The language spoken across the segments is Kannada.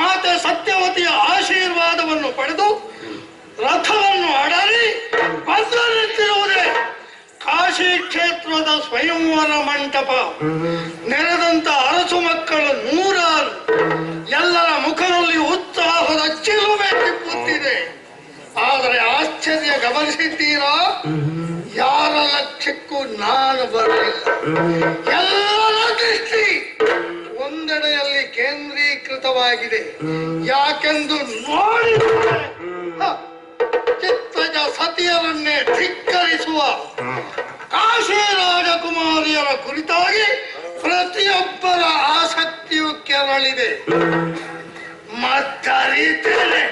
ಮಾತೆ ಸತ್ಯವತಿಯ ಆಶೀರ್ವಾದವನ್ನು ಪಡೆದು ರಥವನ್ನು ಅಡಲಿ ಬಂದು ನಿಂತಿರುವುದೇ ಕಾಶಿ ಕ್ಷೇತ್ರದ ಸ್ವಯಂವರ ಮಂಟಪ. ನೆರೆದಂತ ಅರಸು ಮಕ್ಕಳ ನೂರಾರು. ಎಲ್ಲರ ಮುಖದಲ್ಲಿ ಉತ್ಸಾಹದ ಚಿಲುಮೆ ತಿಪ್ಪುತ್ತಿದೆ. ಆದರೆ ಆಶ್ಚರ್ಯ ಗಮನಿಸಿದ್ದೀರಾ? ಯಾರ ಲಕ್ಷ್ಯಕ್ಕೂ ನಾನು ಬರಲಿಲ್ಲ. ಕೇಂದ್ರೀಕೃತವಾಗಿದೆ ಯಾಕೆಂದು ನೋಡಿದರೆ ಚಿತ್ತಜ ಸತಿಯರನ್ನೇ ಧಿಕ್ಕರಿಸುವ ಕಾಶಿ ರಾಜಕುಮಾರಿಯರ ಕುರಿತಾಗಿ ಪ್ರತಿಯೊಬ್ಬರ ಆಸಕ್ತಿಯು ಕೆರಳಿದೆ. ಮತ್ತರಿತೇನೆ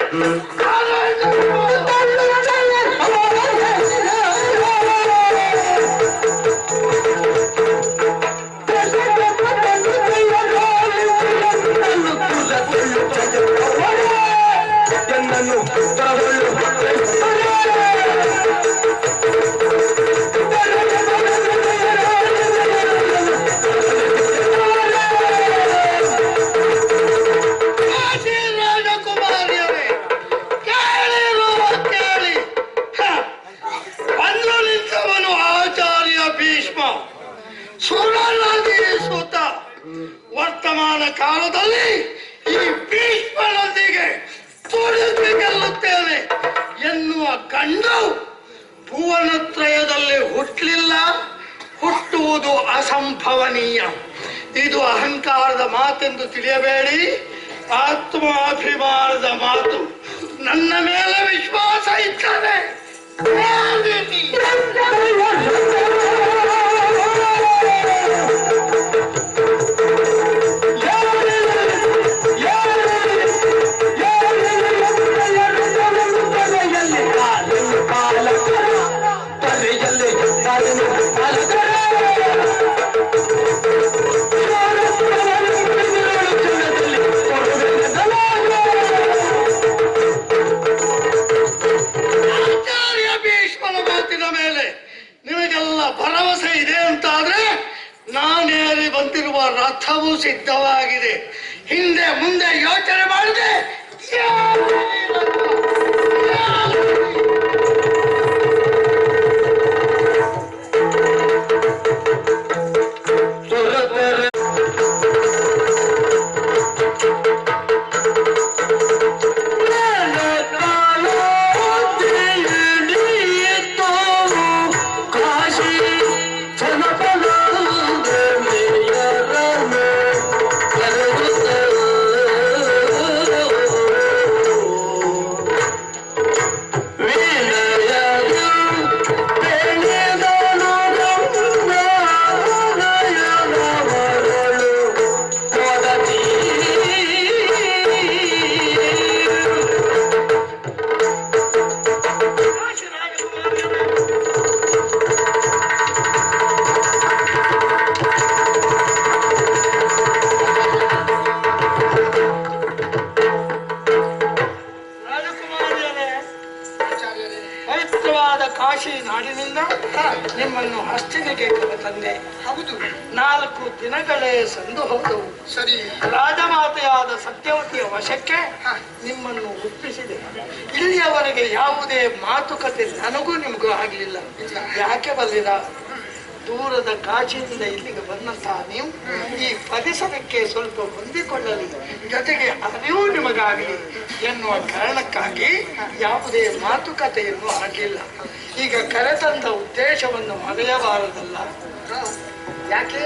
ಸುರನದಿ ಸುತ. ವರ್ತಮಾನ ಕಾಲದಲ್ಲಿ ಈ ಭೀಷ್ಮನೊಂದಿಗೆ ತುಳಿದು ಗೆಲ್ಲುತ್ತೇವೆ ಎನ್ನುವ ಕಂಡು ಭುವನತ್ರಯದಲ್ಲಿ ಹುಟ್ಟಲಿಲ್ಲ ಹುಟ್ಟುವುದು ಅಸಂಭವನೀಯ. ಇದು ಅಹಂಕಾರದ ಮಾತೆಂದು ತಿಳಿಯಬೇಡಿ. ಆತ್ಮಾಭಿಮಾನದ ಮಾತು ನನ್ನ ಮೇಲೆ ವಿಶ್ವಾಸ ಇರ್ತದೆ ಸಿದ್ಧವಾಗಿದೆ ಹಿಂದೆ ಮುಂದೆ ಯೋಚನೆ ಮಾಡಿದೆ. ಕಾಶಿ ನಾಡಿನಿಂದ ನಿಮ್ಮನ್ನು ಹಸ್ತಿನಿಗೆ ತಂದೆ. ಹೌದು. ನಾಲ್ಕು ದಿನಗಳೇ ಸಂದು ಹೋದವು ಸರಿ. ರಾಜಮಾತೆಯಾದ ಸತ್ಯವತಿಯ ವಶಕ್ಕೆ ನಿಮ್ಮನ್ನು ಒಪ್ಪಿಸಿದೆ. ಇಲ್ಲಿಯವರೆಗೆ ಯಾವುದೇ ಮಾತುಕತೆ ನನಗೂ ನಿಮಗೂ ಆಗಲಿಲ್ಲ. ಯಾಕೆ ಬಲ್ಲಿರ ದೂರದ ಕಾಶಿಯಿಂದ ಇಲ್ಲಿಗೆ ಬಂದಂತಹ ನೀವು ಈ ಪರಿಸರಕ್ಕೆ ಸ್ವಲ್ಪ ಹೊಂದಿಕೊಳ್ಳಲಿ. ಜೊತೆಗೆ ಅರಿವು ನಿಮಗಾಗಲಿ. ಎನ್ನುವ ಕಾರಣಕ್ಕಾಗಿ ಯಾವುದೇ ಮಾತುಕತೆಯನ್ನು ಆಗಿಲ್ಲ. ಈಗ ಕರೆತಂದ ಉದ್ದೇಶವನ್ನು ಮರೆಯಬಾರದಲ್ಲ. ಯಾಕೆ?